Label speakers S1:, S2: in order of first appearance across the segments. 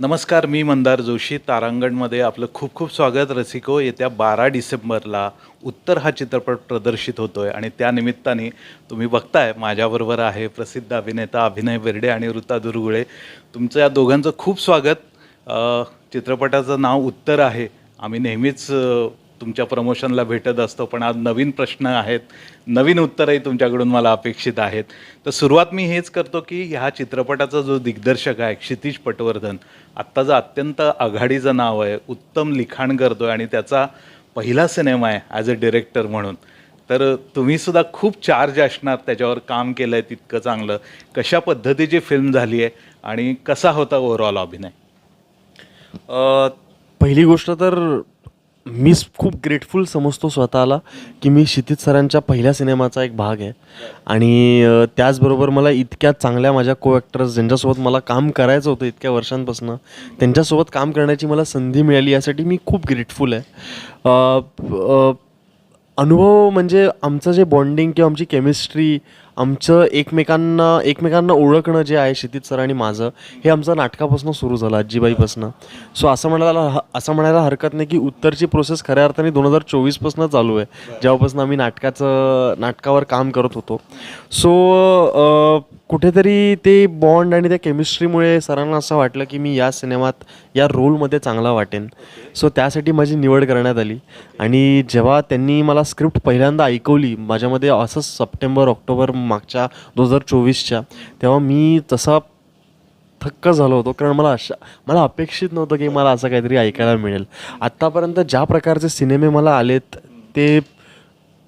S1: नमस्कार मी मंदार जोशी. तारांगणमध्ये आपलं खूप खूप स्वागत. रसिको येत्या बारा डिसेंबरला उत्तर हा चित्रपट प्रदर्शित होतो आहे आणि त्या निमित्ताने तुम्ही बघताय माझ्याबरोबर आहे प्रसिद्ध अभिनेता अभिनय बेर्डे आणि ऋता दुर्गुळे. तुमचं या दोघांचं खूप स्वागत. चित्रपटाचं नाव उत्तर आहे. आम्ही नेहमीच तुमच्या प्रमोशनला भेटत असतो पण आज नवीन प्रश्न आहेत. नवीन उत्तरही तुमच्याकडून मला अपेक्षित आहेत. तर सुरुवात मी हेच करतो की ह्या चित्रपटाचा जो दिग्दर्शक आहे क्षितिज पटवर्धन आत्ताचं अत्यंत आघाडीचं नाव आहे उत्तम लिखाण करतो आहे आणि त्याचा पहिला सिनेमा आहे ॲज अ डिरेक्टर म्हणून. तर तुम्ही सुद्धा खूप चार्ज असणार त्याच्यावर काम केलं आहे तितकं चांगलं. कशा पद्धतीची फिल्म झाली आहे आणि कसा होता ओव्हरऑल अभिनय?
S2: पहिली गोष्ट तर मी खूप ग्रेटफुल समजतो स्वतःला की मी क्षितिज सरांच्या पहिल्या सिनेमाचा एक भाग आहे. आणि त्याचबरोबर मला इतक्या चांगल्या माझ्या को ॲक्टर्स ज्यांच्यासोबत मला काम करायचं होतं इतक्या वर्षांपासून त्यांच्यासोबत काम करण्याची मला संधी मिळाली यासाठी मी खूप ग्रेटफुल आहे. अनुभव म्हणजे आमचं जे बॉन्डिंग किंवा आमची केमिस्ट्री आमचं एकमेकांना एकमेकांना ओळखणं जे आहे क्षितिज सर आणि माझं हे आमचं नाटकापासून सुरू झालं आजीबाईपासून. सो असं म्हणायला ह- असं म्हणायला हरकत नाही की उत्तरची प्रोसेस खऱ्या अर्थाने दोन हजार चोवीसपासून चालू आहे. जेव्हापासून आम्ही नाटकाचं नाटकावर काम करत होतो. सो कुठेतरी ते बॉन्ड आणि त्या केमिस्ट्रीमुळे सरांना असं वाटलं की मी या सिनेमात या रोलमध्ये चांगला वाटेन. सो त्यासाठी माझी निवड करण्यात आली. आणि जेव्हा त्यांनी मला स्क्रिप्ट पहिल्यांदा ऐकवली माझ्यामध्ये असंच सप्टेंबर ऑक्टोबर मागच्या दोन हजार चोवीसच्या तेव्हा मी तसा थक्क झालो होतो. कारण मला अशा मला अपेक्षित नव्हतं की मला असं काहीतरी ऐकायला मिळेल. आत्तापर्यंत ज्या प्रकारचे सिनेमे मला आलेत ते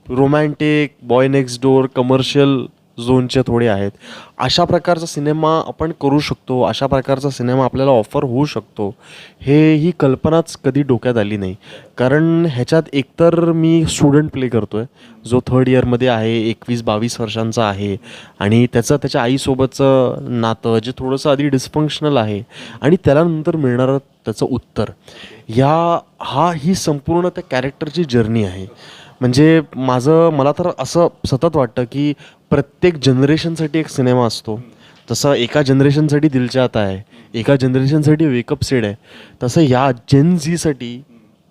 S2: romantic boy next door commercial झोनचे थोडे आहेत. अशा प्रकारचा सिनेमा आपण करू शकतो. अशा प्रकारचा सिनेमा आपल्याला ऑफर होऊ शकतो. हे ही कल्पनाच कधी डोक्यात आली नाही. कारण ह्याच्यात एकतर मी स्टुडंट प्ले करतो आहे जो थर्ड इयरमध्ये आहे एकवीस बावीस वर्षांचा आहे. आणि त्याचं त्याच्या आईसोबतचं नातं जे थोडंसं आधी डिस्फंक्शनल आहे. आणि त्याला नंतर मिळणारं त्याचं उत्तर. या हा ही संपूर्ण त्या कॅरेक्टरची जर्नी आहे. म्हणजे माझं मला तर असं सतत वाटतं की प्रत्येक जनरेशनसाठी एक सिनेमा असतो. तसं एका जनरेशनसाठी दिलचात आहे. एका जनरेशनसाठी वेकअप सेड आहे. तसं या जेन झीसाठी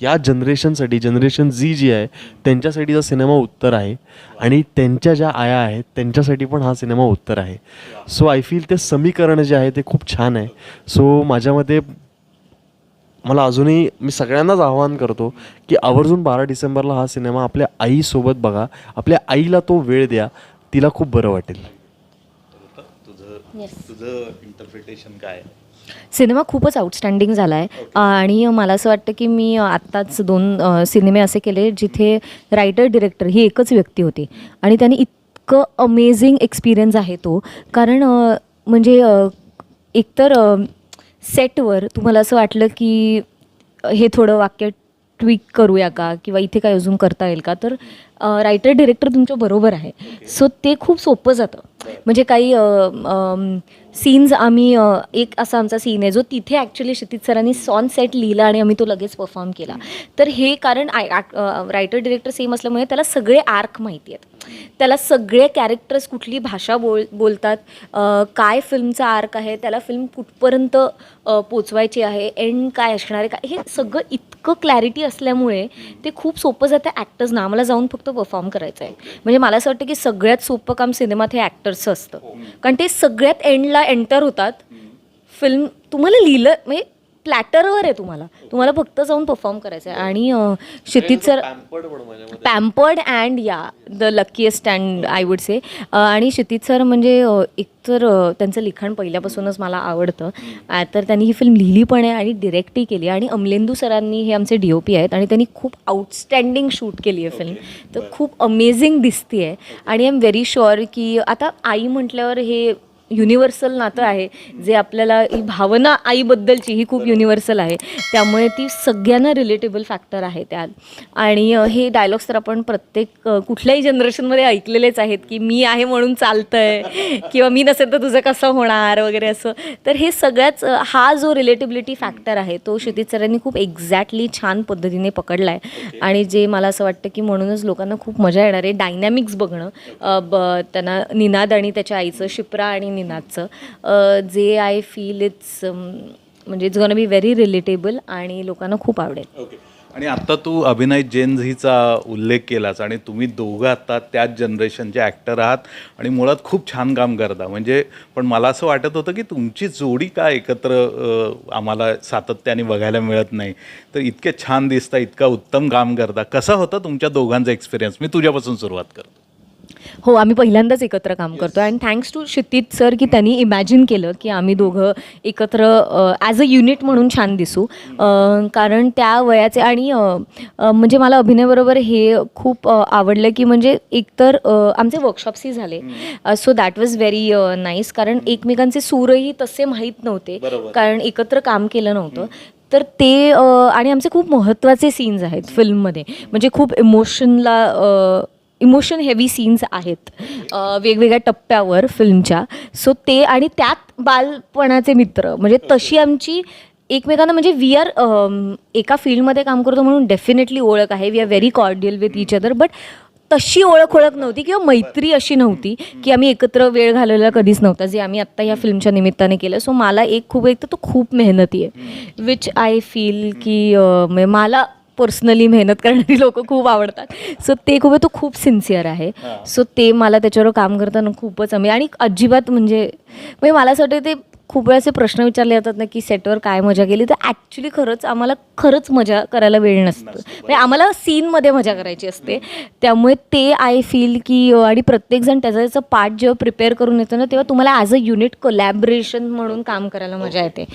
S2: या जनरेशनसाठी जनरेशन झी जी आहे त्यांच्यासाठीचा सिनेमा उत्तर आहे. आणि त्यांच्या ज्या आया आहेत त्यांच्यासाठी पण हा सिनेमा उत्तर आहे. सो आय फील ते समीकरण जे आहे ते खूप छान आहे. सो माझ्यामध्ये मला अजूनही मी सगळ्यांनाच आवाहन करतो की आवर्जून बारा डिसेंबरला हा सिनेमा आपल्या आईसोबत बघा. आपल्या आईला तो वेळ द्या. तिला खूप बरं वाटेल.
S1: तुझं तुझं इंटरप्रिटेशन काय आहे?
S3: सिनेमा खूपच आउटस्टँडिंग झाला आहे आणि मला असं वाटतं की मी आत्ताच दोन सिनेमे असे केले जिथे रायटर डिरेक्टर ही एकच व्यक्ती होती. आणि त्यांनी इतकं अमेझिंग एक्सपिरियन्स आहे तो. कारण म्हणजे एकतर सेटवर तुम्हाला असं वाटलं की हे थोडं वाक्य ट्विक करूया का? किंवा इथे काय अजून करता येईल का? तर रायटर डिरेक्टर तुमच्या बरोबर आहे. सो ते खूप सोपं जातं. म्हणजे काही सीन्स आम्ही एक असा आमचा सीन आहे जो तिथे ॲक्च्युली क्षितिज सरांनी सॉन सेट लिहिला आणि आम्ही तो लगेच परफॉर्म केला. तर हे कारण रायटर डिरेक्टर सेम असल्यामुळे त्याला सगळे आर्क माहिती आहेत. त्याला सगळे कॅरेक्टर्स कुठली भाषा बोल बोलतात काय फिल्मचा आर्क आहे त्याला फिल्म कुठपर्यंत पोचवायची आहे एंड काय असणार आहे काय हे सगळं इतकं क्लॅरिटी असल्यामुळे ते खूप सोपं जातं ॲक्टर्सना आम्हाला जाऊन फक्त परफॉर्म करायचं आहे म्हणजे मला असं वाटतं की सगळ्यात सोपं काम सिनेमात हे ॲक्टर्सचं असतं. कारण ते सगळ्यात एंडला एंटर होतात. फिल्म तुम्हाला लिहिलं म्हणजे प्लॅटरवर आहे तुम्हाला. तुम्हाला फक्त जाऊन परफॉर्म करायचं आहे आणि क्षितिज सर पॅम्पर्ड अँड या the luckiest and I would say आणि क्षितिज सर म्हणजे अ, एकतर अ, त्यांचं लिखाण पहिल्यापासूनच मला आवडतं. तर त्यांनी ही फिल्म लिहिली पण आहे आणि डिरेक्टही केली आणि अमलेंदू सरांनी हे आमचे डी ओ पी आहेत आणि त्यांनी खूप आउटस्टँडिंग शूट केली आहे फिल्म तर खूप अमेझिंग दिसते आहे आणि आय एम व्हेरी शुअर की आता आई म्हटल्यावर हे युनिव्हर्सल नातं आहे. जे आपल्याला ही भावना आईबद्दलची ही खूप युनिव्हर्सल आहे. त्यामुळे ती सगळ्यांना रिलेटेबल फॅक्टर आहे त्यात. आणि हे डायलॉग्स तर आपण प्रत्येक कुठल्याही जनरेशनमध्ये ऐकलेलेच आहेत की मी आहे म्हणून चालतंय किंवा मी नसेल तर तुझं कसं होणार वगैरे असं. तर हे सगळ्याच हा जो रिलेटेबिलिटी फॅक्टर आहे तो क्षितिज सरांनी खूप एक्झॅक्टली छान पद्धतीने पकडला आहे आणि जे मला असं वाटतं की म्हणूनच लोकांना खूप मजा येणार आहे. डायनॅमिक्स बघणं ब त्यांना निनाद आणि त्याच्या आईचं शिप्रा आणि निनादचं जे आय फील इट्स म्हणजे it's gonna be very relatable आणि लोकांना खूप आवडेल.
S1: ओके आणि आता तू अभिनय जेन झीचा उल्लेख केलास आणि तुम्ही दोघं आता त्याच जनरेशनचे ॲक्टर आहात आणि मुळात खूप छान काम करता. म्हणजे पण मला असं वाटत होतं की तुमची जोडी का एकत्र अ, आम्हाला सातत्याने बघायला मिळत नाही. तर इतके छान दिसता इतका उत्तम काम करता. कसा होता तुमच्या दोघांचा एक्सपिरियन्स मी तुझ्यापासून सुरुवात करतो.
S3: हो आम्ही पहिल्यांदाच एकत्र काम करतो and thanks to Kshitij sir की त्यांनी इमॅजिन केलं की आम्ही दोघं एकत्र ॲज अ युनिट म्हणून छान दिसू. कारण त्या वयाचे आणि म्हणजे मला अभिनयबरोबर हे खूप आवडलं की म्हणजे एकतर आमचे वर्कशॉप्सही झाले. So that was very nice कारण एकमेकांचे सूरही तसे माहीत नव्हते. कारण एकत्र काम केलं नव्हतं. तर ते आणि आमचे खूप महत्त्वाचे सीन्स आहेत फिल्ममध्ये. म्हणजे खूप इमोशनला इमोशन हेवी सीन्स आहेत. वेगवेगळ्या टप्प्यावर फिल्मच्या. सो ते आणि त्यात बालपणाचे मित्र म्हणजे तशी आमची एकमेकांना म्हणजे वी आर एका फील्डमध्ये काम करतो म्हणून डेफिनेटली ओळख आहे. We are very cordial with each other but तशी ओळख ओळख नव्हती किंवा मैत्री अशी नव्हती की आम्ही एकत्र वेळ घालवलेला कधीच नव्हता. जे आम्ही आत्ता या फिल्मच्या निमित्ताने केलं. सो मला एक खूप एक तर तो खूप मेहनती आहे. विच आय फील की म्हणजे मला पर्सनली मेहनत करणारी लोक खूप आवडतात. सो ते खूप तो खूप सिन्सिअर आहे. सो ते मला त्याच्यावर काम करताना खूपच आम्ही आणि अजिबात म्हणजे म्हणजे मला असं वाटतं ते खूप वेळा असे प्रश्न विचारले जातात ना की सेटवर काय मजा केली? तर ॲक्च्युली खरंच आम्हाला खरंच मजा करायला वेळ नसतं. म्हणजे आम्हाला सीनमध्ये मजा करायची असते. त्यामुळे ते आय फील की आणि प्रत्येकजण त्याचा त्याचा पार्ट जेव्हा प्रिपेअर करून येतो ना तेव्हा तुम्हाला ॲज अ युनिट कोलॅबरेशन म्हणून काम करायला मजा येते.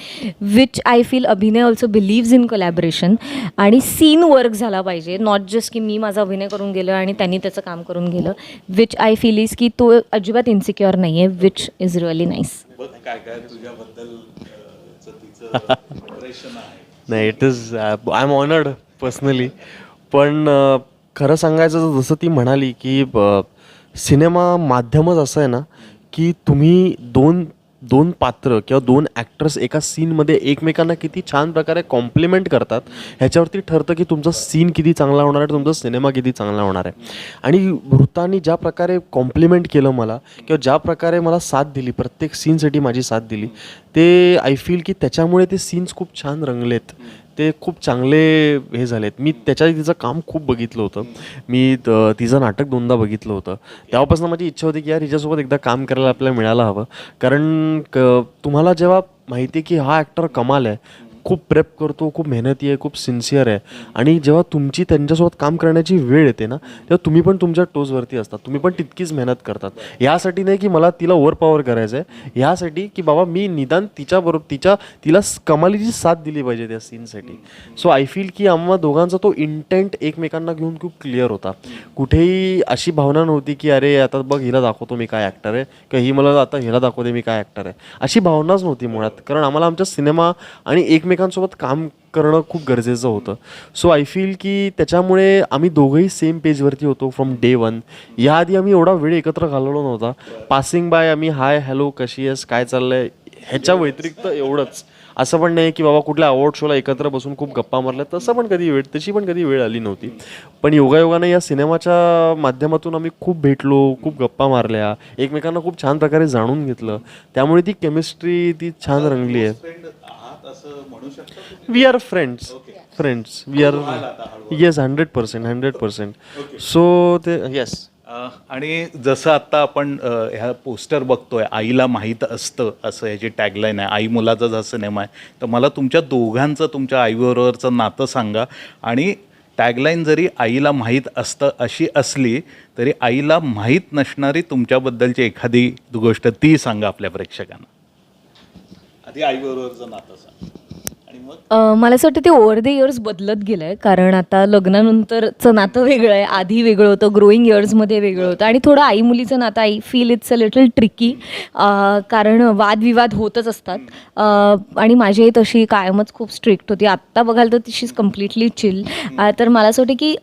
S3: Which I feel Abhinay also believes in collaboration आणि सीन वर्क झाला पाहिजे. नॉट जस्ट की मी माझा अभिनय करून गेलो आणि त्यांनी त्याचं काम करून गेलं. विच आय फील इज की तो अजिबात इन्सिक्युअर नाही आहे विच इज रिअली नाईस
S1: बघ काय काय तुझ्याबद्दल
S2: नाही it is I am honoured personally पण अ, खरं सांगायचं तर जसं ती म्हणाली की अ, सिनेमा माध्यमच असं आहे ना की तुम्ही दोन दोन पात्र किंवा दोन ॲक्टर्स एका सीनमध्ये एकमेकांना किती छान प्रकारे कॉम्प्लिमेंट करतात ह्याच्यावरती ठरतं की तुमचा सीन किती चांगला होणार आहे तुमचा सिनेमा किती चांगला होणार आहे. आणि वृत्तानी ज्या प्रकारे कॉम्प्लिमेंट केलं मला किंवा ज्या प्रकारे मला साथ दिली प्रत्येक सीनसाठी माझी साथ दिली ते आय फील की त्याच्यामुळे ते सीन्स खूप छान रंगलेत. ते खूप चांगले हे झालेत. मी त्याच्या तिचं काम खूप बघितलं होतं. मी त- तिचं नाटक दोनदा बघितलं होतं. तेव्हापासून माझी इच्छा होती की यार हिच्यासोबत एकदा काम करायला आपल्याला मिळायला हवं. कारण क तुम्हाला जेव्हा माहिती आहे की हा ॲक्टर कमाल आहे खूप प्रेप करतो खूप मेहनती आहे खूप सिन्सिअर आहे. आणि जेव्हा तुमची त्यांच्यासोबत काम करण्याची वेळ येते ना तेव्हा तुम्ही पण तुमच्या टोजवरती असतात. तुम्ही पण तितकीच मेहनत करतात. यासाठी नाही की मला तिला ओवर पॉवर करायचं आहे ह्यासाठी की बाबा मी निदान तिच्याबरोबर तिच्या तिला कमालीची साथ दिली पाहिजे त्या सीनसाठी सो आय फील की आम्हा दोघांचा तो इंटेंट एकमेकांना घेऊन खूप क्लिअर होता. कुठेही अशी भावना नव्हती की अरे आता बघ हिला दाखवतो मी काय ॲक्टर आहे. किंवा ही मला आता हिला दाखवते मी काय ॲक्टर आहे. अशी भावनाच नव्हती मुळात. कारण आम्हाला आमच्या सिनेमा आणि एकमेकांसोबत काम करणं खूप गरजेचं होतं. सो आय फील की त्याच्यामुळे आम्ही दोघंही सेम पेजवरती होतो फ्रॉम डे वन याआधी आम्ही एवढा वेळ एकत्र घालवलो नव्हता. पासिंग बाय आम्ही हाय हॅलो कशी आहेस? काय चाललंय? ह्याच्या व्यतिरिक्त एवढंच. असं पण नाही की बाबा कुठल्या अवॉर्ड शोला एकत्र बसून खूप गप्पा मारल्या. तसं पण कधी वेळ तशी पण कधी वेळ आली नव्हती. पण योगायोगाने या सिनेमाच्या माध्यमातून आम्ही खूप भेटलो खूप गप्पा मारल्या. एकमेकांना खूप छान प्रकारे जाणून घेतलं. त्यामुळे ती केमिस्ट्री ती छान रंगली आहे.
S1: आहात असं म्हणू शकतो
S2: we are friends friends we are yes hundred percent hundred percent so ते येस
S1: अ, आणि जसं आत्ता आपण अ, ह्या पोस्टर बघतोय आईला माहीत असतं असं ह्याची टॅगलाईन आहे. आई मुलाचा हा सिनेमा आहे. तर मला तुमच्या दोघांचं तुमच्या आईबरोबरचं नातं सांगा. आणि टॅगलाईन जरी आईला माहीत असतं अशी असली तरी आईला माहीत नसणारी तुमच्याबद्दलची एखादी गोष्ट ती सांगा आपल्या प्रेक्षकांना. आधी आईबरोबरचं नातं सांग. आणि मग?
S3: मला असं वाटतं ते ओव्हर द इयर्स बदलत गेलं आहे कारण आता लग्नानंतरचं नातं वेगळं आहे. आधी वेगळं होतं. ग्रोईंग इयर्समध्ये वेगळं होतं. आणि थोडं आई मुलीचं नातं I feel it's a little tricky कारण वादविवाद होतच असतात. आणि माझी आई तशी कायमच खूप स्ट्रिक्ट होती. आत्ता बघाल तर तिशीच कम्प्लिटली चिल तर मला असं वाटतं की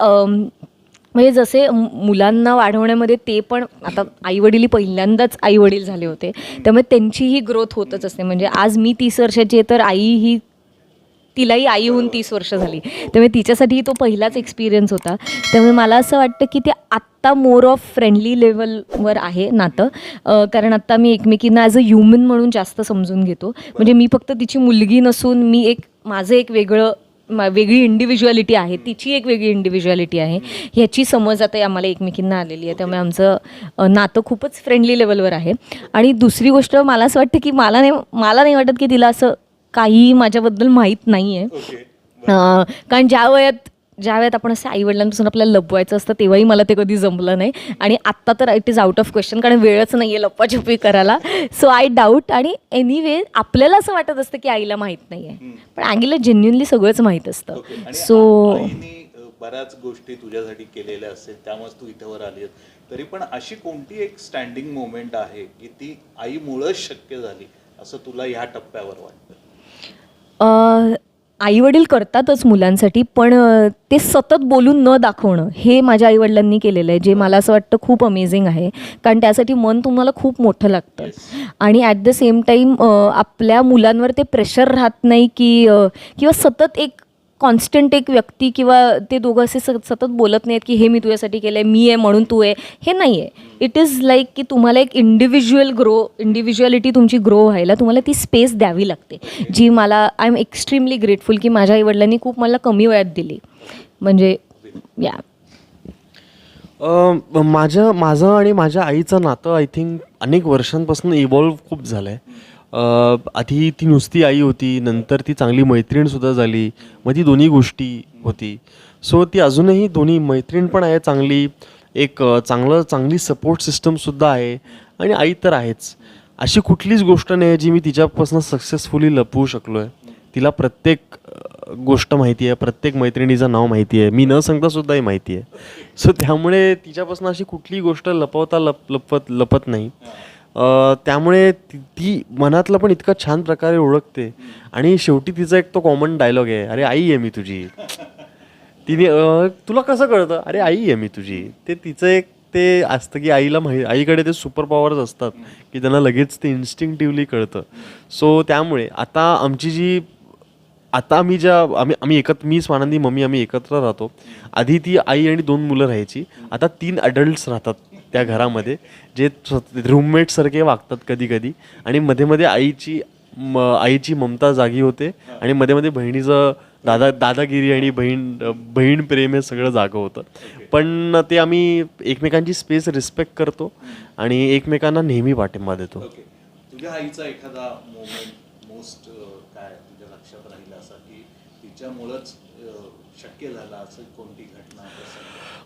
S3: म्हणजे जसे मुलांना वाढवण्यामध्ये ते पण आता आईवडील पहिल्यांदाच आईवडील झाले होते. त्यामुळे त्यांचीही ग्रोथ होतच असते. म्हणजे आज मी तीस वर्षाची आहे तर आई ही तिलाही आई होऊन तीस वर्ष झाली. त्यामुळे तिच्यासाठी तो पहिलाच एक्सपिरियन्स होता. त्यामुळे मला असं वाटतं की ते आत्ता मोर ऑफ फ्रेंडली लेवलवर आहे नातं. कारण आत्ता मी एकमेकींना ॲज अ ह्युमन म्हणून जास्त समजून घेतो. म्हणजे मी फक्त तिची मुलगी नसून मी एक माझं एक वेगळं वेगळी इंडिव्हिज्युअलिटी आहे. तिची एक वेगळी इंडिव्हिज्युअलिटी आहे. ह्याची समज आता आम्हाला एकमेकींना आलेली आहे. त्यामुळे आमचं नातं खूपच फ्रेंडली लेवलवर आहे. आणि दुसरी गोष्ट मला असं वाटतं की मला नाही मला नाही वाटत की तिला असं काही माझ्याबद्दल माहीत नाही आहे कारण ज्या वयात ज्या वेळात आपण असं आईवडिलांपासून आपल्याला लपवायचं असतं तेव्हाही मला ते कधी जमलं नाही. आणि आत्ता तर it is out of question कारण वेळच नाही आहे लप्पाछपी करायला. सो आय डाऊट आणि एनिवे आपल्याला असं वाटत असतं की आईला माहीत नाही आहे पण आगीला जेन्युनली सगळंच माहीत असतं. सो
S1: बऱ्याच गोष्टी तुझ्यासाठी केलेल्या असतील त्यामुळेच तू इथवर आली तरी पण अशी कोणती एक स्टँडिंग मोमेंट आहे की ती आईमुळंच शक्य झाली असं तुला ह्या टप्प्यावर वाटतं?
S3: आई वडील करतातच मुलांसाठी पण ते सतत बोलून न दाखवणं हे माझ्या आईवडिलांनी केलेलं आहे जे मला असं वाटतं खूप अमेझिंग आहे. कारण त्यासाठी मन तुम्हाला खूप मोठं लागतं. आणि ॲट द सेम टाईम आपल्या मुलांवर ते प्रेशर राहत नाही की किंवा सतत एक कॉन्स्टंट एक व्यक्ती किंवा ते दोघं असे सतत सतत बोलत नाहीत की हे मी तुझ्यासाठी केलं आहे मी आहे म्हणून तू आहे हे नाही आहे इट इज लाईक की तुम्हाला एक इंडिव्हिज्युअल ग्रो इंडिव्हिज्युअलिटी तुमची ग्रो व्हायला तुम्हाला ती स्पेस द्यावी लागते. जी मला आय एम एक्स्ट्रीमली ग्रेटफुल की माझ्या आईवडिलांनी खूप मला कमी वयात दिली. म्हणजे या
S2: माझ्या माझं माझं आणि माझ्या आईचं नातं आय थिंक अनेक वर्षांपासून इव्हॉल्व खूप झालं आहे आधी ती नुसती आई होती नंतर ती चांगली मैत्रीणसुद्धा झाली मग ती दोन्ही गोष्टी होती. सो ती अजूनही दोन्ही मैत्रीण पण आहे चांगली एक चांगलं चांगली सपोर्ट सिस्टमसुद्धा आहे आणि आई तर आहेच. अशी कुठलीच गोष्ट नाही आहे जी मी तिच्यापासून सक्सेसफुली लपवू शकलो आहे तिला प्रत्येक गोष्ट माहिती आहे प्रत्येक मैत्रिणीचं नाव माहिती आहे मी न सांगतासुद्धाही ही माहिती आहे. सो त्यामुळे तिच्यापासून अशी कुठलीही गोष्ट लपवता लप लपत लपत नाही. त्यामुळे ती ती मनातलं पण इतका छान प्रकारे ओळखते. आणि शेवटी तिचा एक तो कॉमन डायलॉग आहे अरे आई आहे मी तुझी. तिने तुला कसं कळतं? अरे आई आहे मी तुझी. ते तिचं एक ते असतं की आईला माहि आईकडे ते सुपर पॉवर्स असतात की त्यांना लगेच ते इन्स्टिंक्टिव्हली कळतं. सो त्यामुळे आता आमची जी आता आम्ही ज्या आम्ही आम्ही एकत्र मी स्वानंदी मम्मी आम्ही एकत्र राहतो. आधी ती आई आणि दोन मुलं राहायची. आता तीन अडल्ट्स राहतात. त्या घरामध्ये जे रूममेटसारखे वागतात कधी कधी आणि मध्ये मध्ये आईची म आईची ममता जागी होते आणि मध्ये मध्ये बहिणीचं दादा दादागिरी आणि बहीण बहीण प्रेम हे सगळं जागं होतं. पण ते आम्ही एकमेकांची स्पेस रिस्पेक्ट करतो आणि एकमेकांना नेहमी पाठिंबा देतो.
S1: तुझ्या आईचा एखादा मोमेंट मोस्ट काय तुझ्या लक्षात राहील असा की तिच्यामुळंच शक्य झालं असं कोणती घटना?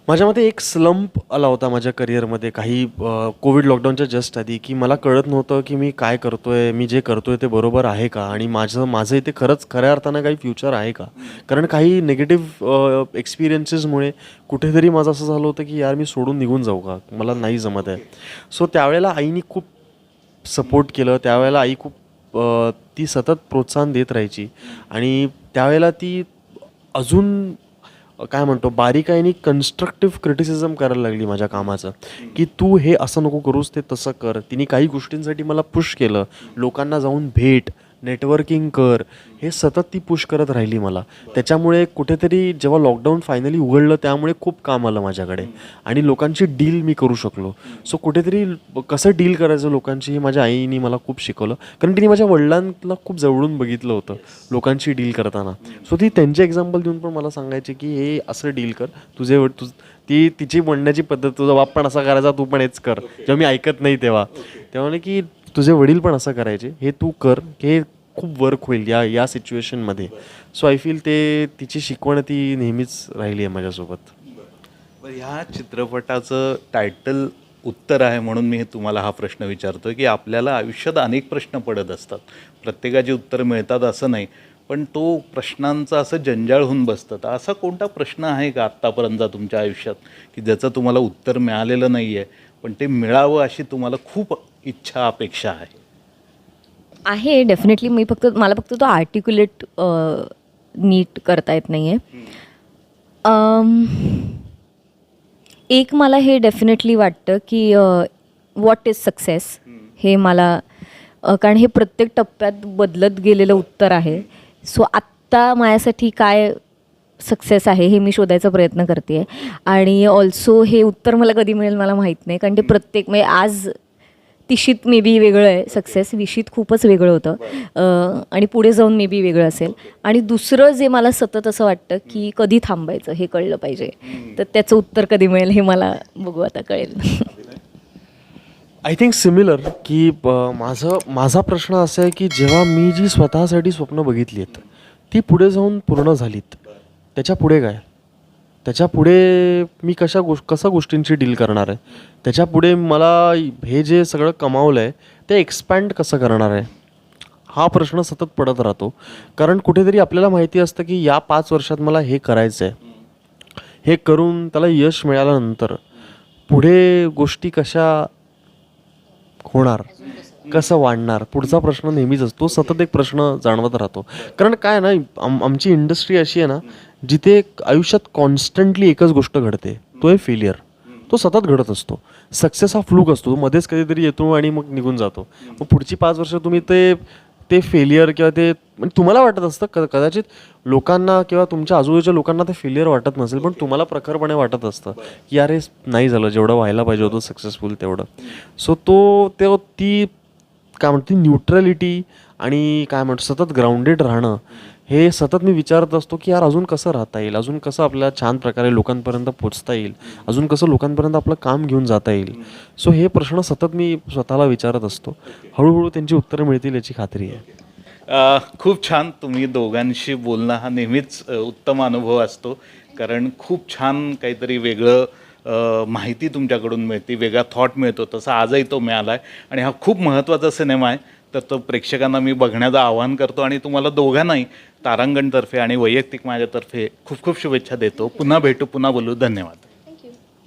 S2: माझ्या मते एक स्लंप आला होता माझ्या करिअरमध्ये काही कोविड लॉकडाऊनच्या जस्ट आधी की मला कळत नव्हतं की मी काय करतोय मी जे करतोय ते बरोबर आहे का? आणि माझं माझं इथे खरंच खऱ्या अर्थानं काही फ्युचर आहे का? कारण काही निगेटिव्ह एक्सपिरियन्सेसमुळे कुठेतरी माझं असं झालं होतं की यार मी सोडून निघून जाऊ का? मला नाही जमत आहे. सो त्यावेळेला आईनी खूप सपोर्ट केलं. त्यावेळेला आई खूप ती सतत प्रोत्साहन देत राहायची. आणि त्यावेळेला ती अजून काय म्हणतो बारीकाईने कन्स्ट्रक्टिव्ह क्रिटिसिझम करायला लागली माझ्या कामाचं. की तू हे असं नको करूस ते तसं कर. तिने काही गोष्टींसाठी मला पुश केलं. लोकांना जाऊन भेट. नेटवर्किंग कर. हे सतत ती पुश करत राहिली मला. त्याच्यामुळे कुठेतरी जेव्हा लॉकडाऊन फायनली उघडलं त्यामुळे खूप काम आलं माझ्याकडे. आणि लोकांची डील मी करू शकलो. सो कुठेतरी कसं डील करायचं लोकांची हे माझ्या आईने मला खूप शिकवलं. कारण तिने माझ्या वडिलांना खूप जवळून बघितलं होतं लोकांची डील करताना. सो ती त्यांचे एक्झाम्पल देऊन पण मला सांगायचे की हे असं डील कर. तुझे तुझ ती तिची म्हणण्याची पद्धत तुझा बाप पण असा करायचा तू पण हेच कर. जेव्हा मी ऐकत नाही तेव्हा. तेव्हा की तुझे वडील पण असं करायचे हे तू कर हे खूप वर्क होईल या या सिच्युएशनमध्ये सो आय फील ते तिची शिकवण ती नेहमीच राहिली आहे माझ्यासोबत.
S1: ह्या चित्रपटाचं टायटल उत्तर आहे म्हणून मी हे तुम्हाला हा प्रश्न विचारतो की आपल्याला आयुष्यात अनेक प्रश्न पडत असतात. प्रत्येकाची उत्तर मिळतात असं नाही पण तो प्रश्नांचा असं जंजाळ होऊन बसतं तर असा कोणता प्रश्न आहे का आत्तापर्यंत तुमच्या आयुष्यात? की ज्याचं तुम्हाला उत्तर मिळालेलं नाही आहे पण ते मिळावं अशी तुम्हाला खूप इच्छा अपेक्षा आहे.
S3: आहे डेफिनेटली मी फक्त मला फक्त तो आर्टिक्युलेट नीट करता येत नाही आहे एक मला हे डेफिनेटली वाटतं की व्हॉट इज सक्सेस हे मला कारण हे प्रत्येक टप्प्यात बदलत गेलेलं उत्तर आहे. सो आत्ता माझ्यासाठी काय सक्सेस आहे हे मी शोधायचा प्रयत्न करते आणि ऑल्सो हे उत्तर मला कधी मिळेल मला माहीत नाही कारण ते प्रत्येक म्हणजे आज तिशीत मे बी वेगळं आहे सक्सेस विशीत खूपच वेगळं होतं. आणि पुढे जाऊन मे बी वेगळं असेल. आणि दुसरं जे मला सतत असं वाटतं की कधी थांबायचं हे कळलं पाहिजे. तर त्याचं उत्तर कधी मिळेल हे मला बघू आता कळेल.
S2: आय थिंक सिमिलर की माझं माझा प्रश्न असा आहे की जेव्हा मी जी स्वतःसाठी स्वप्न बघितली आहेत ती पुढे जाऊन पूर्ण झालीत त्याच्या पुढे काय? त्याच्या पुढे मी कशा गोष्ट कसा गोष्टींची डील करणार आहे? त्याच्या पुढे मला हे जे सगळं कमावलं आहे ते एक्सपॅन्ड कसं करणार आहे? हा प्रश्न सतत पडत राहतो. कारण कुठेतरी आपल्याला माहिती असतं की या पाच वर्षात मला हे करायचं आहे हे करून त्याला यश मिळाल्यानंतर पुढे गोष्टी कशा होणार कसं वाढणार पुढचा प्रश्न नेहमीच असतो. सतत एक प्रश्न जाणवत राहतो. कारण काय ना आम आमची इंडस्ट्री अशी आहे ना जिथे आयुष्यात कॉन्स्टंटली एकच गोष्ट घडते तो आहे फेलियर तो सतत घडत असतो. सक्सेस हा फ्लूक असतो. मध्येच कधीतरी येतो आणि मग निघून जातो. मग पुढची पाच वर्ष तुम्ही ते ते फेलियर किंवा ते म्हणजे तुम्हाला वाटत असतं क कदाचित लोकांना किंवा तुमच्या आजूबाजूच्या लोकांना ते फेलियर वाटत नसेल पण तुम्हाला प्रखरपणे वाटत असतं की अरे नाही झालं. जेवढं व्हायला पाहिजे होतं सक्सेसफुल तेवढं. सो तो ते ती काय म्हणते न्यूट्रॅलिटी आणि काय म्हणतो सतत ग्राउंडेड राहणं हे सतत मी विचारत असतो की यार अजून कसं राहता येईल? अजून कसं आपल्या छान प्रकारे लोकांपर्यंत पोचता येईल? अजून कसं लोकांपर्यंत आपलं काम घेऊन जाता येईल? सो हे प्रश्न सतत मी स्वतःला विचारत असतो. हळूहळू त्यांची उत्तरं मिळतील याची खात्री आहे.
S1: खूप छान तुम्ही दोघांशी बोलणं हा नेहमीच उत्तम अनुभव असतो. कारण खूप छान काहीतरी वेगळं माहिती तुमच्याकडून मिळते वेगळा थॉट मिळतो. तसा आजही तो मिळाला आहे आणि हा खूप महत्त्वाचा सिनेमा आहे. तर तो प्रेक्षकांना मी बघण्याचं आवाहन करतो आणि तुम्हाला दोघांनाही तारांगणतर्फे आणि वैयक्तिक माझ्यातर्फे खूप खूप शुभेच्छा देतो. पुन्हा भेटू पुन्हा बोलू. धन्यवाद.